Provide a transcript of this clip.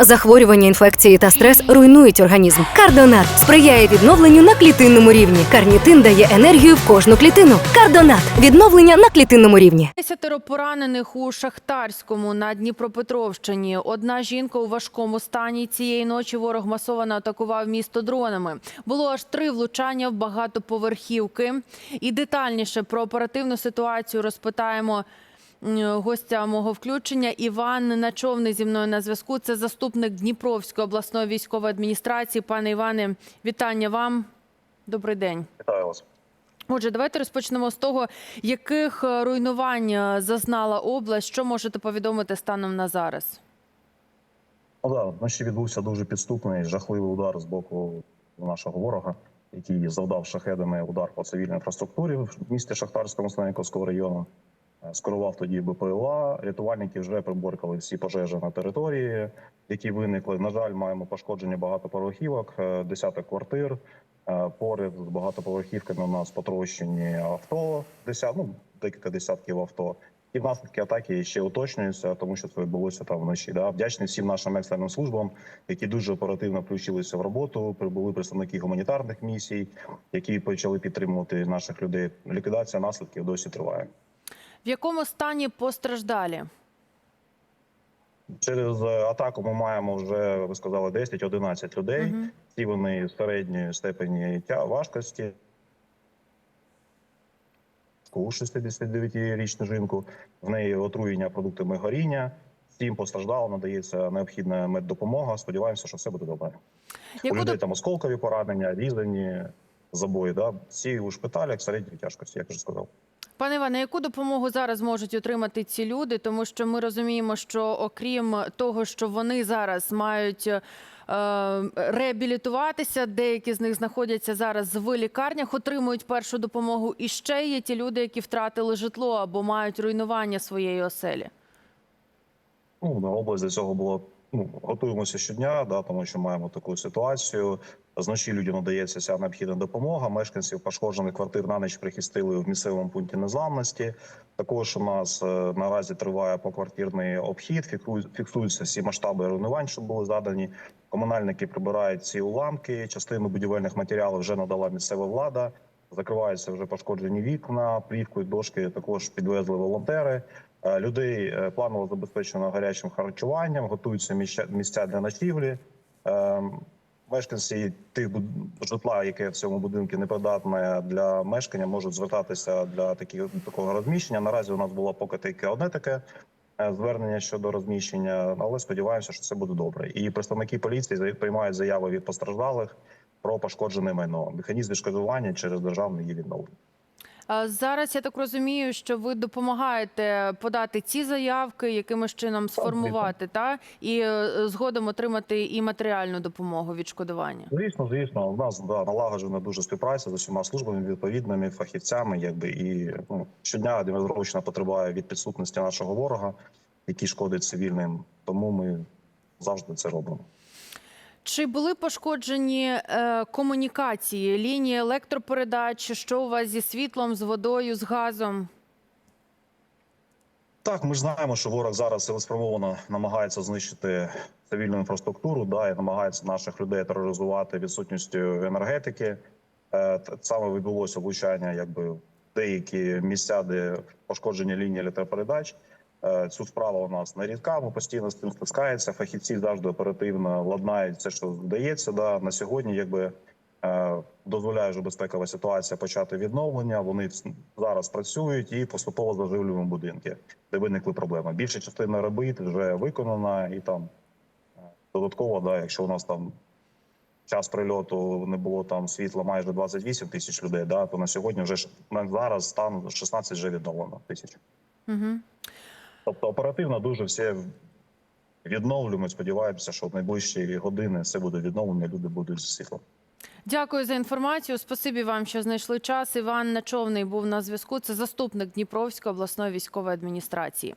Захворювання, інфекції та стрес руйнують організм. Кардонат сприяє відновленню на клітинному рівні. Карнітин дає енергію в кожну клітину. Кардонат відновлення на клітинному рівні. Десятеро поранених у Шахтарському на Дніпропетровщині. Одна жінка у важкому стані. Цієї ночі ворог масово атакував місто дронами. Було аж три влучання в багатоповерхівки. І детальніше про оперативну ситуацію розпитаємо гостя мого включення. Іван Начовний зі мною на зв'язку. Це заступник Дніпровської обласної військової адміністрації. Пане Іване, вітання вам. Добрий день. Вітаю вас. Отже, давайте розпочнемо з того, яких е, руйнувань е, зазнала область. Що можете повідомити станом на зараз? Ну да, вночі відбувся дуже підступний, жахливий удар з боку нашого ворога, який завдав шахедами удар по цивільній інфраструктурі в місті Шахтарському Станіковського району. Е, Скерував тоді БПЛА. Рятувальники вже приборкали всі пожежі на території, які виникли. На жаль, маємо пошкодження багатоповерхівок, е, десяток квартир. Е, Поряд з багатоповерхівками у нас потрощені авто, десят, ну, декілька десятків авто. І наслідки атаки ще уточнюються, тому що це відбулося там вночі. Да? Вдячний всім нашим екстреним службам, які дуже оперативно включилися в роботу. Прибули представники гуманітарних місій, які почали підтримувати наших людей. Ліквідація наслідків досі триває. В якому стані постраждалі? Через е, атаку ми маємо вже ви сказали 10-11 людей. Мгм. Всі вони середньої степені важкості. У 69-річну жінку в неї отруєння продуктами горіння. Всім постраждало, надається необхідна меддопомога. Сподіваємося, що все буде добре. У людей доп- там осколкові поранення, різані забої. Да? Всі у шпиталях середньої тяжкості, як вже сказав. Пане Іване, яку допомогу зараз можуть отримати ці люди? Тому що ми розуміємо, що окрім того, що вони зараз мають е, реабілітуватися, деякі з них знаходяться зараз в лікарнях, отримують першу допомогу. І ще є ті люди, які втратили житло або мають руйнування своєї оселі. Ну, на область для цього було ну, готуємося щодня, да, тому що маємо таку ситуацію. Зночі людям надається вся необхідна допомога. Мешканців пошкоджених квартир на ніч прихистили в місцевому пункті незламності. Також у нас е, наразі триває поквартирний обхід. фіксують- Фіксуються всі масштаби руйнувань, що були задані. Комунальники прибирають ці уламки. Частину будівельних матеріалів вже надала місцева влада. Закриваються вже пошкоджені вікна, плівкою, дошки також підвезли волонтери. Е, Людей е, планово забезпечено гарячим харчуванням, готуються місця, для ночівлі. Е, Мешканці тих житла, яке в цьому будинку непридатне для мешкання, можуть звертатися для таких такого розміщення. Наразі у нас було поки тільки одне таке звернення щодо розміщення, але сподіваємося, що це буде добре. І представники поліції приймають заяви від постраждалих про пошкоджене майно. Механізм відшкодування через державне її відновлення. Зараз я так розумію, що ви допомагаєте подати ці заявки, якимось чином сформувати, та і е, згодом отримати і матеріальну допомогу відшкодування. Звісно, звісно, у нас да, налагоджена дуже співпраця з усіма службами відповідними фахівцями, якби і ну щодня Дніпропетровщина потребує від підсутності нашого ворога, який шкодить цивільним. Тому ми завжди це робимо. Чи були пошкоджені е, комунікації, лінії електропередач? Що у вас зі світлом, з водою, з газом? Так, ми знаємо, що ворог зараз цілеспрямовано намагається знищити цивільну інфраструктуру, да, і намагається наших людей тероризувати відсутністю енергетики. Е, Саме відбулося влучання, якби в деякі місця, де пошкоджені лінії електропередач. Е, Цю справу у нас нерідка. Ми постійно з цим стискається. Фахівці завжди оперативно ладнають все, що вдається. Да. На сьогодні, якби е, дозволяє вже безпекова ситуація почати відновлення. Вони зараз працюють і поступово заживлюємо будинки, де виникли проблеми. Більша частина робіт вже виконана, і там е, додатково, да, якщо у нас там час прильоту не було там світла майже 28 тисяч людей, да, то на сьогодні вже на зараз стан 16 вже відновлено тисяч. Угу. Тобто оперативно дуже все відновлюємо. Сподіваємося, що в найближчі години все буде відновлено, люди будуть з світлом. Дякую за інформацію. Спасибі вам, що знайшли час. Іван Начовний був на зв'язку. Це заступник Дніпровської обласної військової адміністрації.